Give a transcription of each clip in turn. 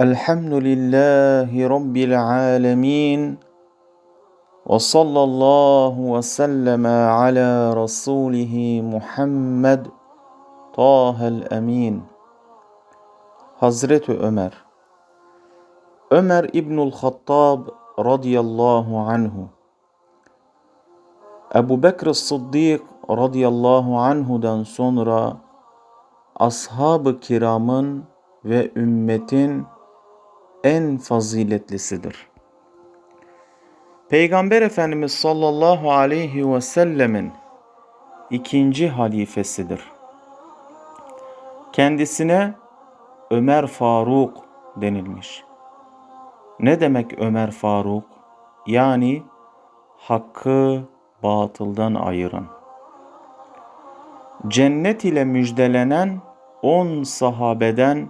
الحمد لله رب العالمين وصلى الله وسلم على رسوله محمد طه الأمين Hazreti Ömer Ömer İbnül Hattab radıyallahu anhu Ebu Bekir Sıddık radıyallahu anhudan sonra ashab-ı kiramın ve ümmetin en faziletlisidir. Peygamber Efendimiz sallallahu aleyhi ve sellemin ikinci halifesidir. Kendisine Ömer Faruk denilmiş. Ne demek Ömer Faruk? Yani hakkı batıldan ayıran. Cennet ile müjdelenen on sahabeden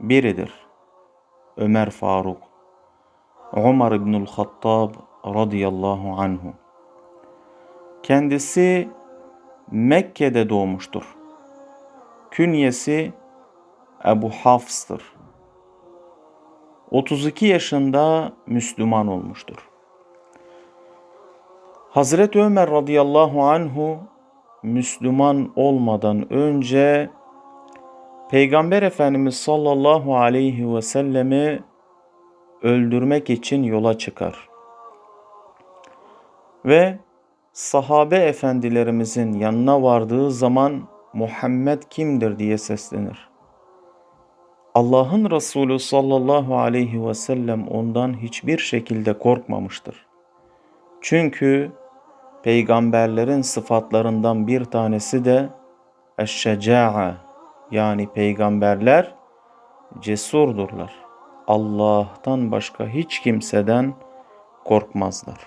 biridir. Ömer Faruk. Umar İbnül Hattab radıyallahu anhu. Kendisi Mekke'de doğmuştur. Künyesi Ebu Hafs'tır. 32 yaşında Müslüman olmuştur. Hazreti Ömer radıyallahu anhu Müslüman olmadan önce Peygamber Efendimiz sallallahu aleyhi ve sellemi öldürmek için yola çıkar. Ve sahabe efendilerimizin yanına vardığı zaman Muhammed kimdir diye seslenir. Allah'ın Resulü sallallahu aleyhi ve sellem ondan hiçbir şekilde korkmamıştır. Çünkü peygamberlerin sıfatlarından bir tanesi de eşşeca'a yani peygamberler cesurdurlar. Allah'tan başka hiç kimseden korkmazlar.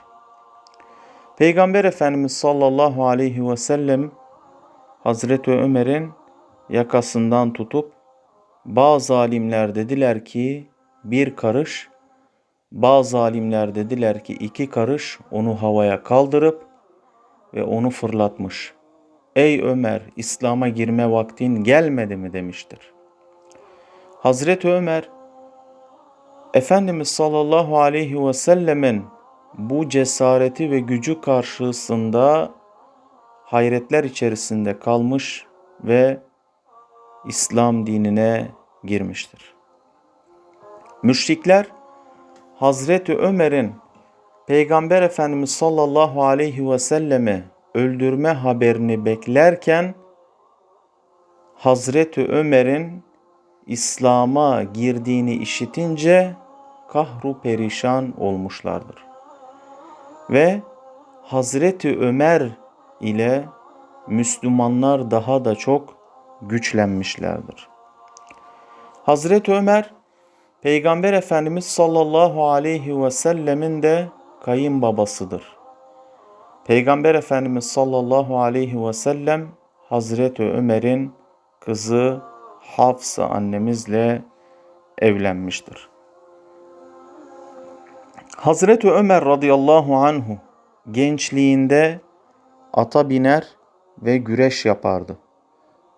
Peygamber Efendimiz sallallahu aleyhi ve sellem Hazreti Ömer'in yakasından tutup bazı alimler dediler ki bir karış, bazı alimler dediler ki iki karış onu havaya kaldırıp ve onu fırlatmış. Ey Ömer İslam'a girme vaktin gelmedi mi demiştir. Hazreti Ömer Efendimiz sallallahu aleyhi ve sellemin bu cesareti ve gücü karşısında hayretler içerisinde kalmış ve İslam dinine girmiştir. Müşrikler Hazreti Ömer'in Peygamber Efendimiz sallallahu aleyhi ve sellemi öldürme haberini beklerken Hazreti Ömer'in İslam'a girdiğini işitince kahru perişan olmuşlardır. Ve Hazreti Ömer ile Müslümanlar daha da çok güçlenmişlerdir. Hazreti Ömer Peygamber Efendimiz sallallahu aleyhi ve sellemin de kayınbabasıdır. Peygamber Efendimiz sallallahu aleyhi ve sellem Hazreti Ömer'in kızı Hafsa annemizle evlenmiştir. Hazreti Ömer radıyallahu anhu gençliğinde ata biner ve güreş yapardı.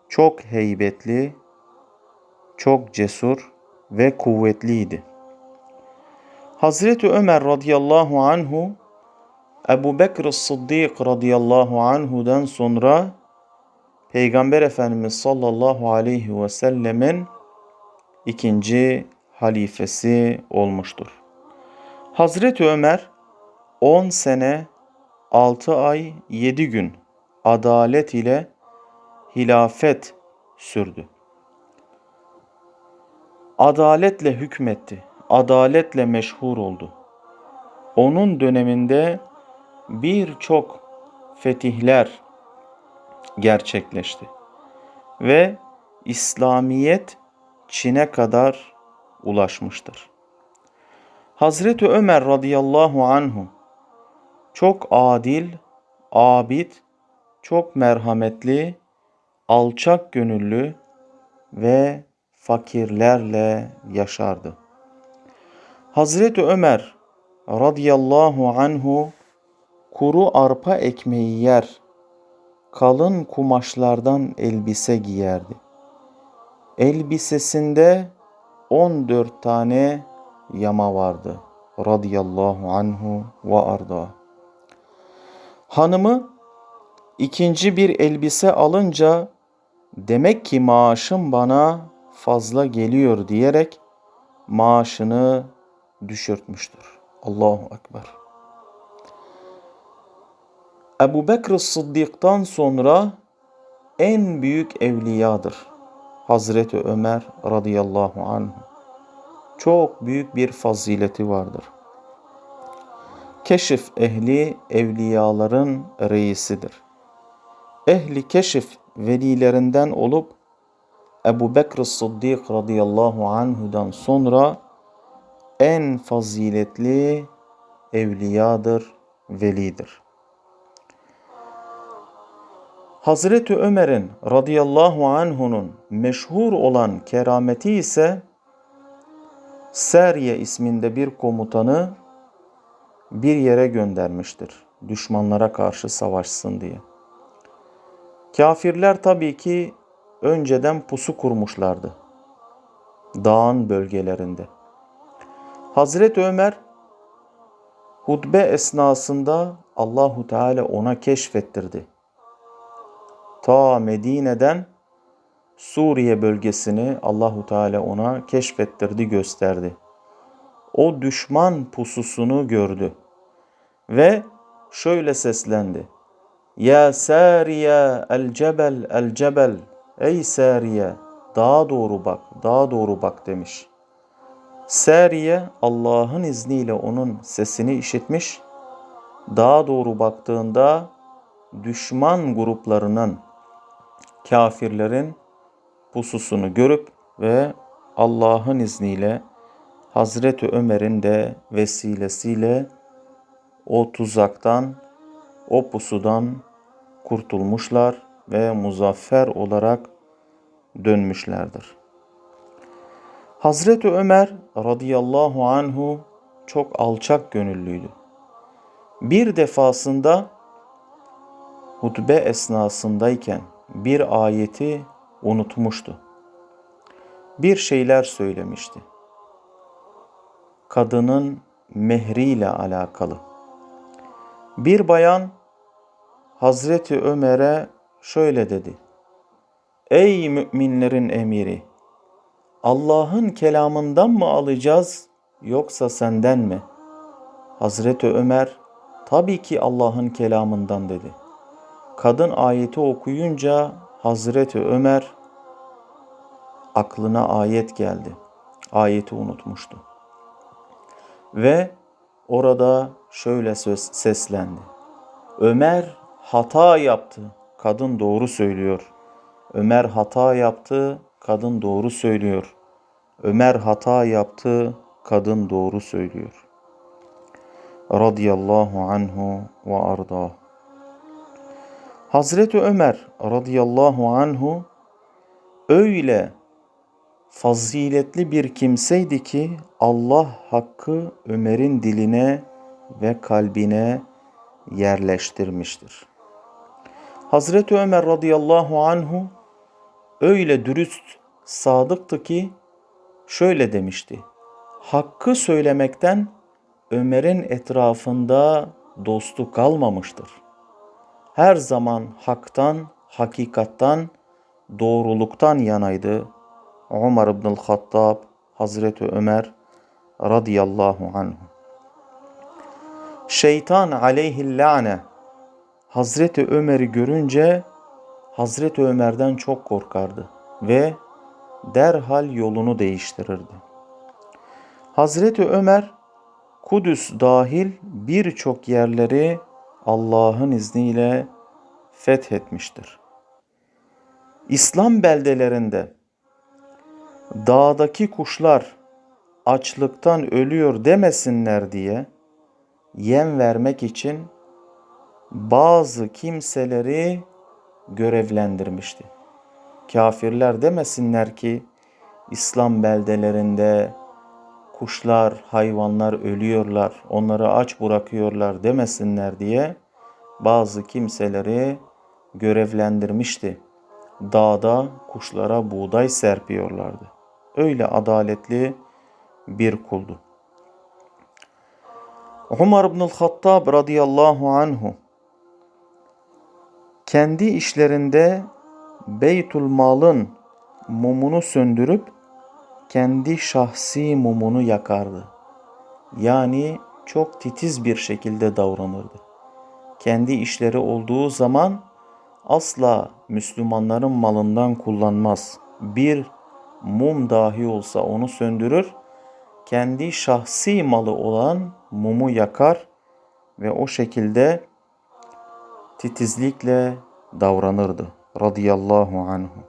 Çok heybetli, çok cesur ve kuvvetliydi. Hazreti Ömer radıyallahu anhu Ebu Bekir Sıddık radıyallahu anhu'dan sonra Peygamber Efendimiz sallallahu aleyhi ve sellemin ikinci halifesi olmuştur. Hazreti Ömer 10 sene 6 ay 7 gün adalet ile hilafet sürdü. Adaletle hükmetti. Adaletle meşhur oldu. Onun döneminde birçok fetihler gerçekleşti ve İslamiyet Çin'e kadar ulaşmıştır. Hazreti Ömer radıyallahu anhu çok adil, abid, çok merhametli, alçak gönüllü ve fakirlerle yaşardı. Hazreti Ömer radıyallahu anhu kuru arpa ekmeği yer, kalın kumaşlardan elbise giyerdi. Elbisesinde 14 tane yama vardı. Radiyallahu anhu ve arda. Hanımı ikinci bir elbise alınca demek ki maaşım bana fazla geliyor diyerek maaşını düşürtmüştür. Allahu Ekber. Ebu Bekir Sıddık'tan sonra en büyük evliyadır. Hazreti Ömer radıyallahu anh. Çok büyük bir fazileti vardır. Keşif ehli evliyaların reisidir. Ehli keşif velilerinden olup Ebu Bekir Sıddık radıyallahu anhudan sonra en faziletli evliyadır, velidir. Hazreti Ömer'in radıyallahu anhunun meşhur olan kerameti ise Seriye isminde bir komutanı bir yere göndermiştir. Düşmanlara karşı savaşsın diye. Kafirler tabii ki önceden pusu kurmuşlardı. Dağın bölgelerinde. Hazreti Ömer hutbe esnasında Allahu Teala ona keşfettirdi. Ta Medine'den Suriye bölgesini Allahu Teala ona keşfettirdi, gösterdi. O düşman pususunu gördü ve şöyle seslendi. Ya Sariye el cebel el cebel Ey Sariye daha doğru bak, daha doğru bak demiş. Sariye Allah'ın izniyle onun sesini işitmiş. Daha doğru baktığında düşman gruplarının, kafirlerin pususunu görüp ve Allah'ın izniyle Hazreti Ömer'in de vesilesiyle o tuzaktan, o pusudan kurtulmuşlar ve muzaffer olarak dönmüşlerdir. Hazreti Ömer radıyallahu anhu çok alçak gönüllüydü. Bir defasında hutbe esnasındayken bir ayeti unutmuştu. Bir şeyler söylemişti. Kadının mehriyle alakalı. Bir bayan Hazreti Ömer'e şöyle dedi. Ey müminlerin emiri! Allah'ın kelamından mı alacağız yoksa senden mi? Hazreti Ömer tabii ki Allah'ın kelamından dedi. Kadın ayeti okuyunca Hazreti Ömer aklına ayet geldi. Ayeti unutmuştu. Ve orada şöyle söz seslendi. Ömer hata yaptı. Kadın doğru söylüyor. Ömer hata yaptı. Kadın doğru söylüyor. Ömer hata yaptı. Kadın doğru söylüyor. Radiyallahu anhu ve arda. Hazreti Ömer radıyallahu anhu öyle faziletli bir kimseydi ki Allah hakkı Ömer'in diline ve kalbine yerleştirmiştir. Hazreti Ömer radıyallahu anhu öyle dürüst, sadıktı ki şöyle demişti. Hakkı söylemekten Ömer'in etrafında dostu kalmamıştır. Her zaman haktan, hakikattan, doğruluktan yanaydı. Umar ibn Hattab, Hazreti Ömer radıyallahu anhu. Şeytan aleyhillâne Hazreti Ömer'i görünce Hazreti Ömer'den çok korkardı ve derhal yolunu değiştirirdi. Hazreti Ömer Kudüs dahil birçok yerleri Allah'ın izniyle fethetmiştir. İslam beldelerinde dağdaki kuşlar açlıktan ölüyor demesinler diye yem vermek için bazı kimseleri görevlendirmişti. Kafirler demesinler ki İslam beldelerinde kuşlar, hayvanlar ölüyorlar, onları aç bırakıyorlar demesinler diye bazı kimseleri görevlendirmişti. Dağda kuşlara buğday serpiyorlardı. öyle adaletli bir kuldu. Umar ibn Hattab radıyallahu anhu kendi işlerinde Beytul Mal'ın mumunu söndürüp kendi şahsi mumunu yakardı. Yani çok titiz bir şekilde davranırdı. Kendi işleri olduğu zaman asla Müslümanların malından kullanmaz. Bir mum dahi olsa onu söndürür, kendi şahsi malı olan mumu yakar ve o şekilde titizlikle davranırdı radıyallahu anhu.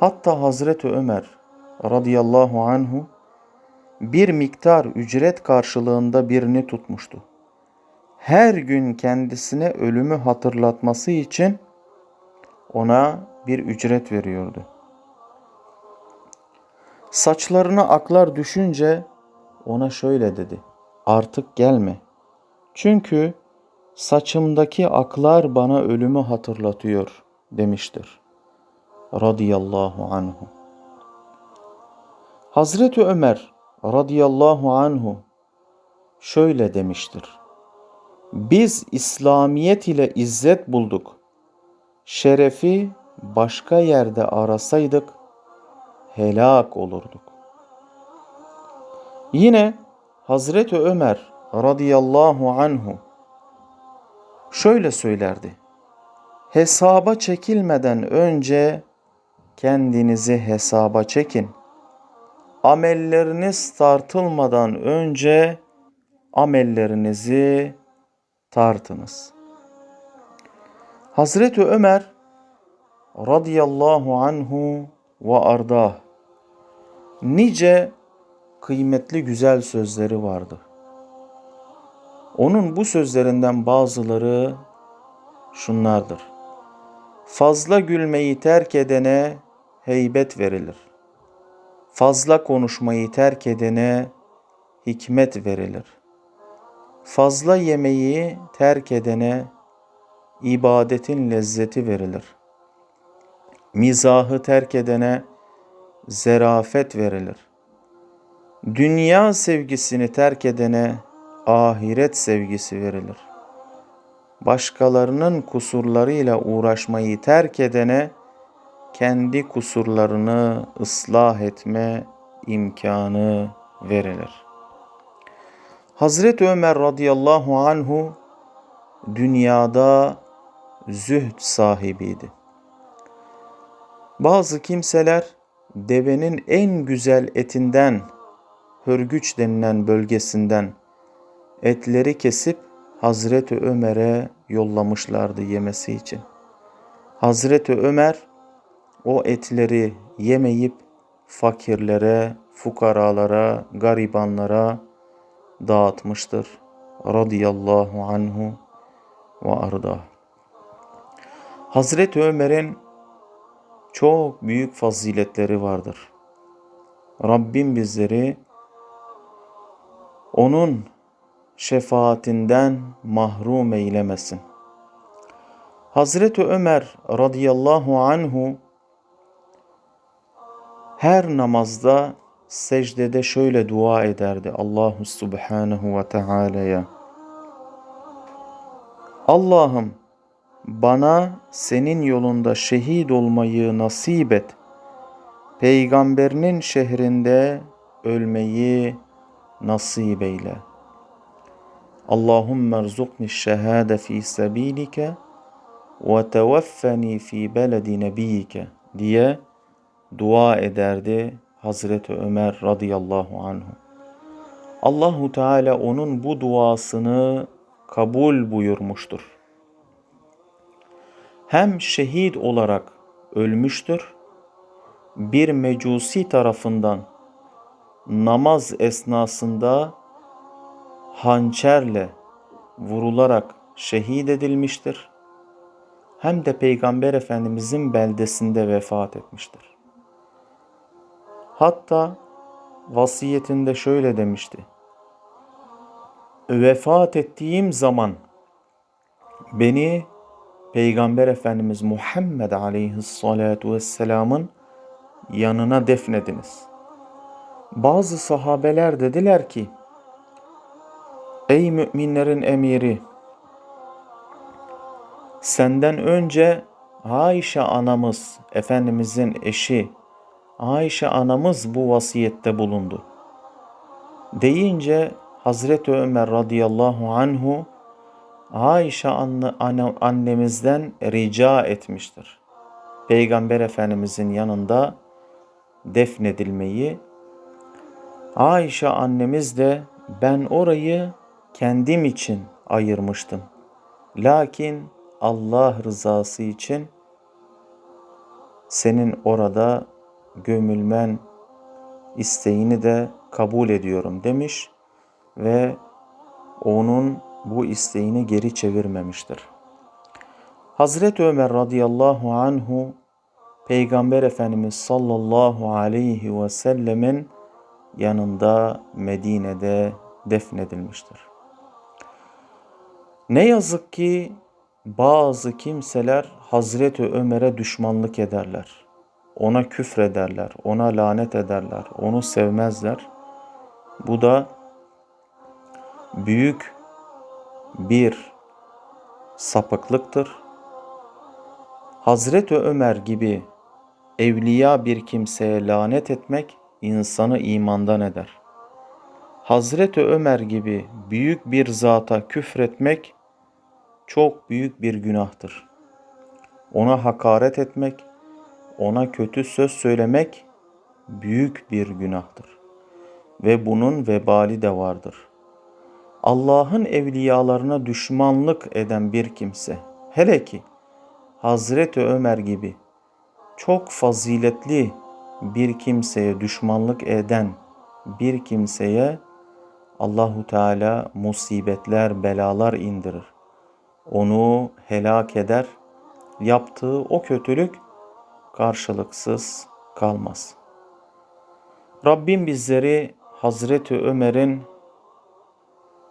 Hatta Hazreti Ömer radıyallahu anhu bir miktar ücret karşılığında birini tutmuştu. Her gün kendisine ölümü hatırlatması için ona bir ücret veriyordu. Saçlarına aklar düşünce ona şöyle dedi. Artık gelme. Çünkü saçımdaki aklar bana ölümü hatırlatıyor demiştir. Radiyallahu anhu. Hazreti Ömer radıyallahu anhu şöyle demiştir. Biz İslamiyet ile izzet bulduk. Şerefi başka yerde arasaydık helak olurduk. Yine Hazreti Ömer radıyallahu anhu şöyle söylerdi. Hesaba çekilmeden önce kendinizi hesaba çekin. Amelleriniz tartılmadan önce amellerinizi tartınız. Hazreti Ömer radıyallahu anhu ve ardah nice kıymetli güzel sözleri vardı. Onun bu sözlerinden bazıları şunlardır. Fazla gülmeyi terk edene heybet verilir. Fazla konuşmayı terk edene hikmet verilir. Fazla yemeği terk edene ibadetin lezzeti verilir. Mizahı terk edene zerafet verilir. Dünya sevgisini terk edene ahiret sevgisi verilir. Başkalarının kusurlarıyla uğraşmayı terk edene kendi kusurlarını ıslah etme imkanı verilir. Hazreti Ömer radıyallahu anhu dünyada zühd sahibiydi. Bazı kimseler devenin en güzel etinden, hörgüç denilen bölgesinden etleri kesip Hazreti Ömer'e yollamışlardı yemesi için. Hazreti Ömer o etleri yemeyip fakirlere, fukaralara, garibanlara dağıtmıştır. Radiyallahu anhu ve arda. Hazreti Ömer'in çok büyük faziletleri vardır. Rabbim bizleri onun şefaatinden mahrum eylemesin. Hazreti Ömer radıyallahu anhu her namazda secdede şöyle dua ederdi Allahu Subhanahu ve Teala'ya. Allah'ım bana senin yolunda şehit olmayı nasip et. Peygamberinin şehrinde ölmeyi nasip eyle. Allahümme erzukni şehade fi sebilike ve tevaffeni fi beledi nebiyike diye dua ederdi Hazreti Ömer radıyallahu anhu. Allahu Teala onun bu duasını kabul buyurmuştur. Hem şehit olarak ölmüştür, bir mecusi tarafından namaz esnasında hançerle vurularak şehit edilmiştir. Hem de Peygamber Efendimizin beldesinde vefat etmiştir. Hatta vasiyetinde şöyle demişti. Vefat ettiğim zaman beni Peygamber Efendimiz Muhammed Aleyhissalatu vesselamın yanına defnediniz. Bazı sahabeler dediler ki, Ey müminlerin emiri, senden önce Ayşe anamız, Efendimizin eşi, Ayşe anamız bu vasiyette bulundu. Deyince Hazreti Ömer radıyallahu anhu Ayşe anne, anne- annemizden rica etmiştir. Peygamber Efendimizin yanında defnedilmeyi. Ayşe annemiz de ben orayı kendim için ayırmıştım. Lakin Allah rızası için senin orada gömülmen isteğini de kabul ediyorum demiş ve onun bu isteğini geri çevirmemiştir. Hazreti Ömer radıyallahu anhu Peygamber Efendimiz sallallahu aleyhi ve sellemin yanında Medine'de defnedilmiştir. Ne yazık ki bazı kimseler Hazreti Ömer'e düşmanlık ederler. Ona küfrederler, ona lanet ederler, onu sevmezler. Bu da büyük bir sapıklıktır. Hazreti Ömer gibi evliya bir kimseye lanet etmek insanı imandan eder. Hazreti Ömer gibi büyük bir zata küfretmek çok büyük bir günahtır. Ona hakaret etmek, ona kötü söz söylemek büyük bir günahtır. Ve bunun vebali de vardır. Allah'ın evliyalarına düşmanlık eden bir kimse, hele ki Hazreti Ömer gibi çok faziletli bir kimseye düşmanlık eden bir kimseye Allahu Teala musibetler, belalar indirir. Onu helak eder. Yaptığı o kötülük karşılıksız kalmaz. Rabbim bizleri Hazreti Ömer'in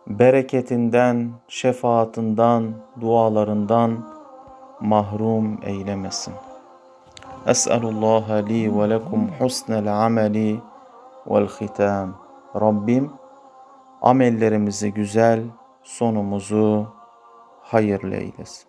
bereketinden, şefaatinden, dualarından mahrum eylemesin. Es'elullah li ve lekum husnel ameli vel hitam. Rabbim amellerimizi güzel, sonumuzu hayırlı eylesin.